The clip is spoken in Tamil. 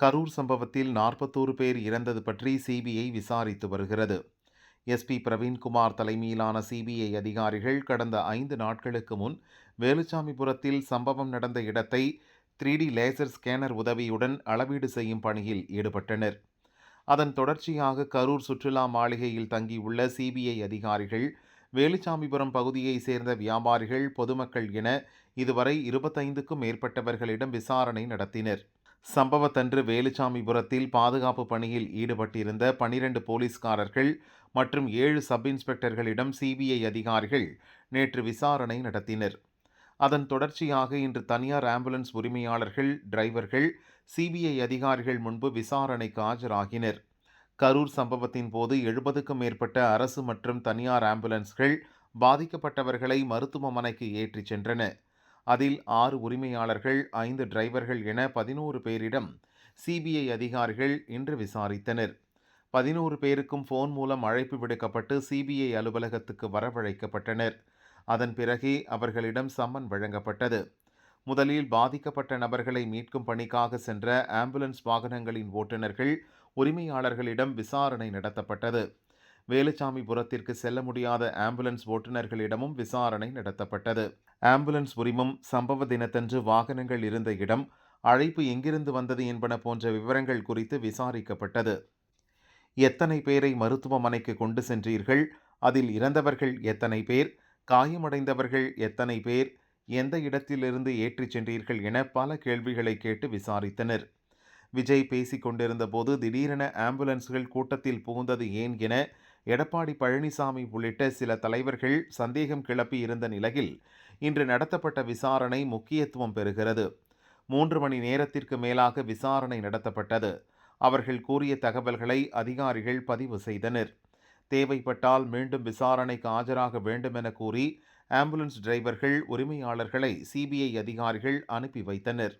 கரூர் சம்பவத்தில் நாற்பத்தோரு பேர் இறந்தது பற்றி சிபிஐ விசாரித்து வருகிறது. எஸ்பி பிரவீன்குமார் தலைமையிலான சிபிஐ அதிகாரிகள் கடந்த ஐந்து நாட்களுக்கு முன் வேலுச்சாமிபுரத்தில் சம்பவம் நடந்த இடத்தை த்ரீ டி லேசர் ஸ்கேனர் உதவியுடன் அளவீடு செய்யும் பணியில் ஈடுபட்டனர். அதன் தொடர்ச்சியாக கரூர் சுற்றுலா மாளிகையில் தங்கியுள்ள சிபிஐ அதிகாரிகள் வேலுச்சாமிபுரம் பகுதியைச் சேர்ந்த வியாபாரிகள் பொதுமக்கள் என இதுவரை இருபத்தைந்துக்கும் மேற்பட்டவர்களிடம் விசாரணை நடத்தினர். சம்பவத்தன்று வேலுச்சாமிபுரத்தில் பாதுகாப்பு பணியில் ஈடுபட்டிருந்த பனிரெண்டு போலீஸ்காரர்கள் மற்றும் ஏழு சப் இன்ஸ்பெக்டர்களிடம் சிபிஐ அதிகாரிகள் நேற்று விசாரணை நடத்தினர். அதன் தொடர்ச்சியாக இன்று தனியார் ஆம்புலன்ஸ் உரிமையாளர்கள் டிரைவர்கள் சிபிஐ அதிகாரிகள் முன்பு விசாரணைக்கு ஆஜராகினர். கரூர் சம்பவத்தின் போது எழுபதுக்கும் மேற்பட்ட அரசு மற்றும் தனியார் ஆம்புலன்ஸ்கள் பாதிக்கப்பட்டவர்களை மருத்துவமனைக்கு ஏற்றிச் சென்றன. அதில் ஆறு உரிமையாளர்கள் ஐந்து டிரைவர்கள் என பதினோரு பேரிடம் சிபிஐ அதிகாரிகள் இன்று விசாரித்தனர். பதினோரு பேருக்கும் ஃபோன் மூலம் அழைப்பு விடுக்கப்பட்டு சிபிஐ அலுவலகத்துக்கு வரவழைக்கப்பட்டனர். அதன் பிறகே அவர்களிடம் சம்மன் வழங்கப்பட்டது. முதலில் பாதிக்கப்பட்ட நபர்களை மீட்கும் பணிக்காக சென்ற ஆம்புலன்ஸ் வாகனங்களின் ஓட்டுநர்கள் உரிமையாளர்களிடம் விசாரணை நடத்தப்பட்டது. வேலுச்சாமிபுரத்திற்கு செல்ல முடியாத ஆம்புலன்ஸ் ஓட்டுநர்களிடமும் விசாரணை நடத்தப்பட்டது. ஆம்புலன்ஸ் உரிமம் சம்பவ தினத்தன்று வாகனங்கள் இருந்த இடம் அழைப்பு எங்கிருந்து வந்தது என்பன போன்ற விவரங்கள் குறித்து விசாரிக்கப்பட்டது. எத்தனை பேரை மருத்துவமனைக்கு கொண்டு சென்றீர்கள்? அதில் இறந்தவர்கள் எத்தனை பேர்? காயமடைந்தவர்கள் எத்தனை பேர்? எந்த இடத்திலிருந்து ஏற்றிச் சென்றீர்கள் என பல கேள்விகளை கேட்டு விசாரித்தனர். விஜய் பேசிக் கொண்டிருந்தபோது திடீரென ஆம்புலன்ஸ்கள் கூட்டத்தில் புகுந்தது ஏன் என எடப்பாடி பழனிசாமி உள்ளிட்ட சில தலைவர்கள் சந்தேகம் கிளப்பி இருந்த நிலையில் இன்று நடத்தப்பட்ட விசாரணை முக்கியத்துவம் பெறுகிறது. மூன்று மணி நேரத்திற்கு மேலாக விசாரணை நடத்தப்பட்டது. அவர்கள் கூறிய தகவல்களை அதிகாரிகள் பதிவு செய்தனர். தேவைப்பட்டால் மீண்டும் விசாரணைக்கு ஆஜராக வேண்டும் என கூறி ஆம்புலன்ஸ் டிரைவர்கள் உரிமையாளர்களை சிபிஐ அதிகாரிகள் அனுப்பி வைத்தனர்.